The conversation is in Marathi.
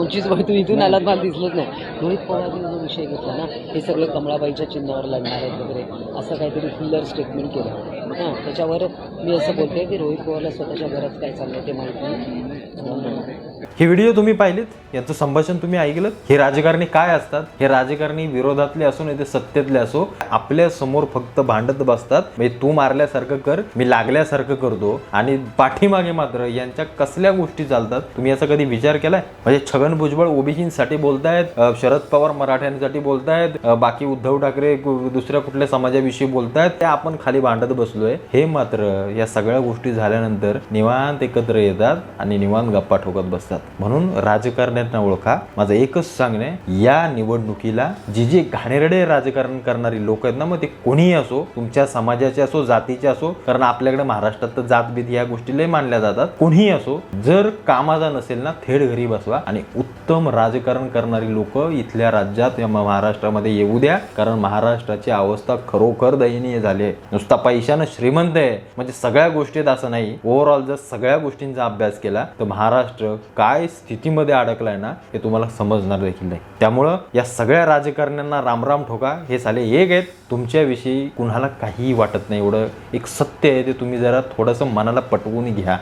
तुमचीच बाई तुम्ही इथून आलात मला दिसलंच नाही. रोहित पवारने जो विषय घेतला ना हे सगळे कमळाबाईच्या चिन्हावर लढणार आहेत वगैरे असं काहीतरी फुल्लर स्टेटमेंट केलं. हां त्याच्यावर मी असं बोलते की रोहित पवारला स्वतःच्या घरात काय चाललं ते माहिती हे व्हिडिओ तुम्ही पाहिलेत? यांचं संभाषण तुम्ही ऐकलं हे राजकारणी काय असतात? हे राजकारणी विरोधातले असो नाही ते सत्तेतले असो आपल्यासमोर फक्त भांडत बसतात. म्हणजे तू मारल्यासारखं कर मी लागल्यासारखं करतो आणि पाठीमागे मात्र यांच्या कसल्या गोष्टी चालतात? तुम्ही याचा कधी विचार केलाय? म्हणजे छगन भुजबळ ओबीसीसाठी बोलतायत शरद पवार मराठ्यांसाठी बोलतायत बाकी उद्धव ठाकरे दुसऱ्या कुठल्या समाजाविषयी बोलतायत ते आपण खाली भांडत बसलोय. हे मात्र या सगळ्या गोष्टी झाल्यानंतर निवांत एकत्र येतात आणि निवांत गप्पा ठोकत बसतात. म्हणून राजकारण्यांना ओळखा. माझं एकच सांगणे या निवडणुकीला जी जी घाणेरडे राजकारण करणारी लोक आहेत ना मग ते कोणीही असो तुमच्या समाजाचे असो जातीचे असो कारण आपल्याकडे महाराष्ट्रात तर जातभीत या गोष्टी लय मानल्या जातात. कोणीही असो जर कामाचा नसेल ना थेट घरी बसवा. आणि उत्तम राजकारण करणारी लोक इथल्या राज्यात या महाराष्ट्रामध्ये येऊ द्या. कारण महाराष्ट्राची अवस्था खरोखर दयनीय झाली आहे. नुसता पैशानं श्रीमंत आहे. म्हणजे सगळ्या गोष्टीत असं नाही. ओव्हरऑल जर सगळ्या गोष्टींचा अभ्यास केला तर महाराष्ट्र काय स्थितीमध्ये अडकलाय ना हे तुम्हाला समजणार देखील नाही. त्यामुळं या सगळ्या राजकारण्यांना रामराम ठोका हे साले एक आहेत. तुमच्याविषयी कुणाला काहीही वाटत नाही. एवढं एक सत्य आहे ते तुम्ही जरा थोडंसं मनाला पटवून घ्या.